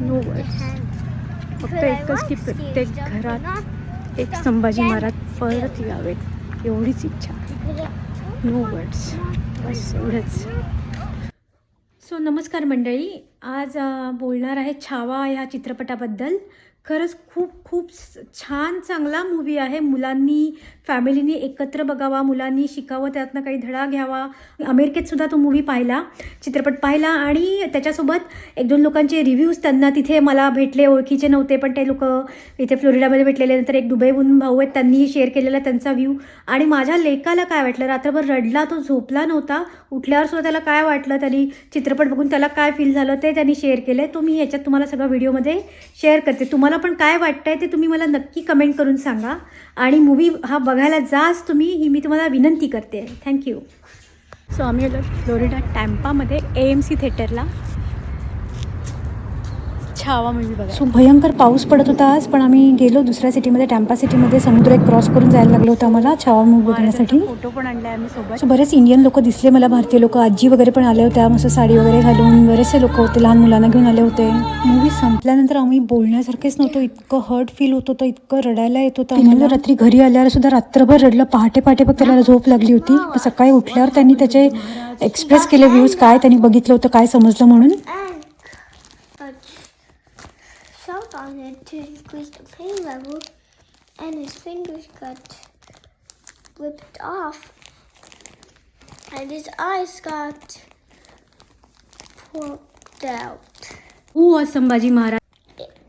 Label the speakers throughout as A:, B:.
A: No words. फक्त एकच की प्रत्येक घरात एक संभाजी महाराज परत यावेत एवढीच इच्छा. नो वर्ड्स बस एवढंच. सो नमस्कार मंडळी. आज बोलणार आहे छावा ह्या चित्रपटाबद्दल. खरंच खूप खूप छान चांगला मूवी आहे. मुलांनी फॅमिलीनी एकत्र बघावा मुलांनी शिकावं त्यातनं काही धडा घ्यावा. अमेरिकेत सुद्धा तो मूवी पाहिला चित्रपट पाहिला आणि त्याच्यासोबत एक दोन लोकांचे रिव्ह्यूज त्यांना तिथे मला भेटले ओळखीचे नव्हते पण ते लोक इथे फ्लोरिडामध्ये भेटलेले नंतर एक दुबईहून भाऊ आहेत त्यांनी शेअर केलेला त्यांचा व्ह्यू आणि माझ्या लेकाला काय वाटलं? रात्रभर रडला तो झोपला नव्हता. उठल्यावर सुद्धा त्याला काय वाटलं? त्यांनी चित्रपट बघून त्याला काय फील झालं? ते त्यांनी शेअर केलं तो मी याच्यात तुम्हाला सगळं व्हिडिओमध्ये शेअर करते. तुम्हाला पण काय वाटतंय ते तुम्ही मला नक्की कमेंट करून सांगा. आणि मूवी हा बघायला जाच तुम्ही ही मी तुम्हाला विनंती करते. थँक्यू सो आम्ही आलो फ्लोरिडा टॅम्पामध्ये ए एम सी थिएटरला छावा मूवी बघा. सो भयंकर पाऊस पडत होता आज पण आम्ही गेलो दुसऱ्या सिटीमध्ये टॅम्पा सिटीमध्ये समुद्र एक क्रॉस करून जायला लागलो होतं आम्हाला छावा मूवी बघण्यासाठी.
B: फोटो पण आणले आम्ही सोबत.
A: सो बरेच इंडियन लोक दिसले मला भारतीय लोक. आजी वगैरे पण आले होत्या मस्त साडी वगैरे घालून. बरेचसे लोक होते लहान मुलांना घेऊन आले होते. मूवी संपल्यानंतर आम्ही बोलण्यासारखेच नव्हतं. इतकं हर्ट फील होत होतं इतकं रडायला येत होतं आम्हाला. रात्री घरी आल्यावर सुद्धा रात्रभर रडलं. पहाटे पहाटे फक्त त्याला झोप लागली होती. सकाळी उठल्यावर त्यांनी त्याचे एक्सप्रेस केले व्ह्यूज काय त्यांनी बघितलं होतं काय समजलं म्हणून.
C: a shot on it to increase the pain level, and his fingers got ripped off, and his eyes got poked out.
A: Who was Sambhaji Maharaj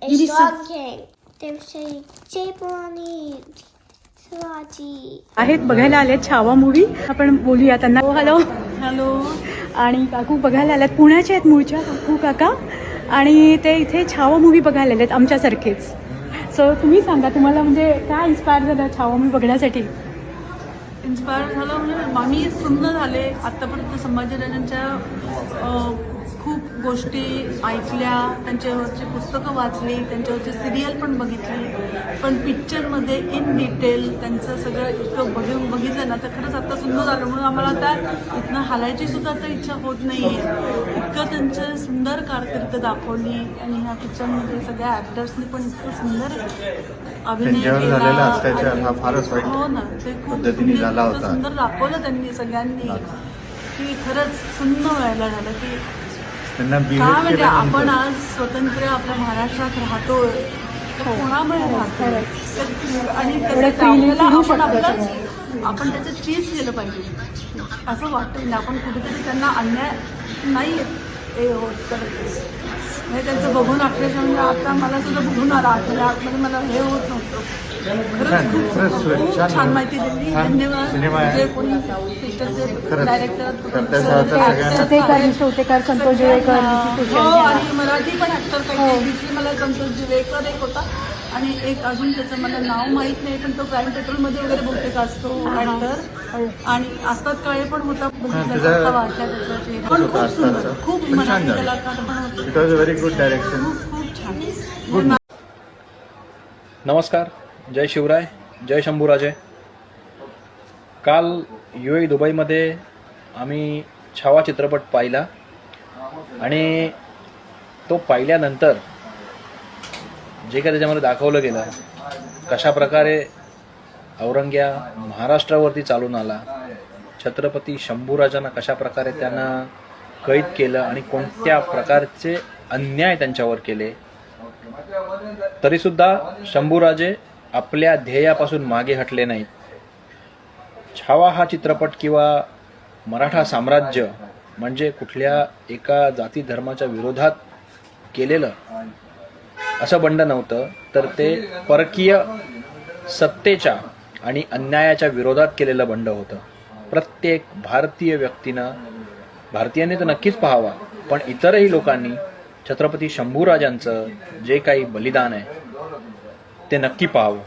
C: A
A: Did he
C: strong king. They were saying, Jay Bonnie, Siraji.
A: आहेत बघायला आले Chhava movie आपण बोलूया त्यांना hello hello आणि काकू बघायला आल्यात पुण्याचे आहेत मूळच्या काकू काका आणि ते इथे छावा मूवी बघायला आहेत आमच्यासारखेच. सो तुम्ही सांगा तुम्हाला म्हणजे काय इन्स्पायर झालं छावा मूवी बघण्यासाठी?
B: इन्स्पायर झालं म्हणजे मामी सुन्न झाले आत्तापर्यंत संभाजीराजांच्या राजांच्या खूप गोष्टी ऐकल्या त्यांच्यावरची पुस्तकं वाचली त्यांच्यावरची सिरियल पण बघितली. पण पिक्चरमध्ये इन डिटेल त्यांचं सगळं इतकं बघून बघितलं ना तर खरंच आता सुंदर झालं. म्हणून आम्हाला आता इथनं हालायची सुद्धा आता इच्छा होत नाही आहे इतकं त्यांचं सुंदर कारकीर्द दाखवली आणि ह्या पिक्चरमध्ये सगळ्या ॲक्टर्सनी पण इतकं सुंदर अभिनय केला
D: हा फारच
B: हो ना ते खूप. सुंदर दाखवलं त्यांनी सगळ्यांनी. की खरंच सुन्न व्हायला झालं की
D: त्यांना
B: का
D: बिहेव
B: म्हणजे आपण
D: केल्यानंतर
B: आज स्वतंत्र आपल्या महाराष्ट्रात राहतोय तर कोणामुळे राहतोय? तर- आणि त्याचं
A: एवढं freely
B: आपल्याला
A: फिरू
B: आपण
A: शकतो
B: आपलं आपण त्याचं चीज केलं पाहिजे. असं वाटतं म्हणजे आपण कुठेतरी त्यांना अन्याय नाही हे होत करत म्हणजे त्यांचं बघून अक्षरशः म्हणजे आता मला सुद्धा बघून आला आतमध्ये आतमध्ये मला हे होत नव्हतं. खरंच खूप
D: खरंच
B: खूप
D: छान-
B: छान माहिती दिली.
D: छान
B: धन्यवाद.
D: सिनेमा आहे.
B: जे कोणी पिक्चरचे
D: खरंच.
B: डायरेक्टर
D: सगळ्यांना-
A: संतोष जुळेकर
B: हो. आणि मराठी पण ऍक्टर काही दिसले मला संतोष जुवेकर एक होता. आणि एक अजून त्याचं मला नाव माहीत नाही पण तो क्राईम पेट्रोलमध्ये वगैरे बहुतेक असतो ऍक्टर आणि असतात काळे पण होता. बघितल्यासारखा
D: तुझा-
B: वाटला त्याचा चेहरा. पण खूप सुंदर. खूप
D: पण छान
B: मराठी
D: झालं.
B: कलाकार पण होते.
D: It was a very good direction
B: खूप खूप छान.
E: नमस्कार. जय शिवराय जय शंभूराजे. काल यू ए दुबईमध्ये आम्ही छावा चित्रपट पाहिला आणि तो पाहिल्यानंतर जे काय त्याच्यामध्ये दाखवलं गेलं कशा प्रकारे औरंग्या महाराष्ट्रावरती चालून आला छत्रपती शंभूराजांना कशा प्रकारे त्यांना कैद केलं आणि कोणत्या प्रकारचे अन्याय त्यांच्यावर केले तरीसुद्धा शंभूराजे आपल्या ध्येयापासून मागे हटले नाहीत. छावा हा चित्रपट किंवा मराठा साम्राज्य म्हणजे कुठल्या एका जाती धर्माच्या विरोधात केलेलं असं बंड नव्हतं तर ते परकीय सत्तेच्या आणि अन्यायाच्या विरोधात केलेलं बंड होतं. प्रत्येक भारतीय व्यक्तीनं भारतीयांनी तर नक्कीच पाहावा पण इतरही लोकांनी छत्रपती शंभूराजांचं जे काही बलिदान आहे ते नक्की पाहावं.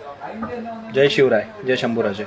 E: जय शिवराय जय शंभूराजे.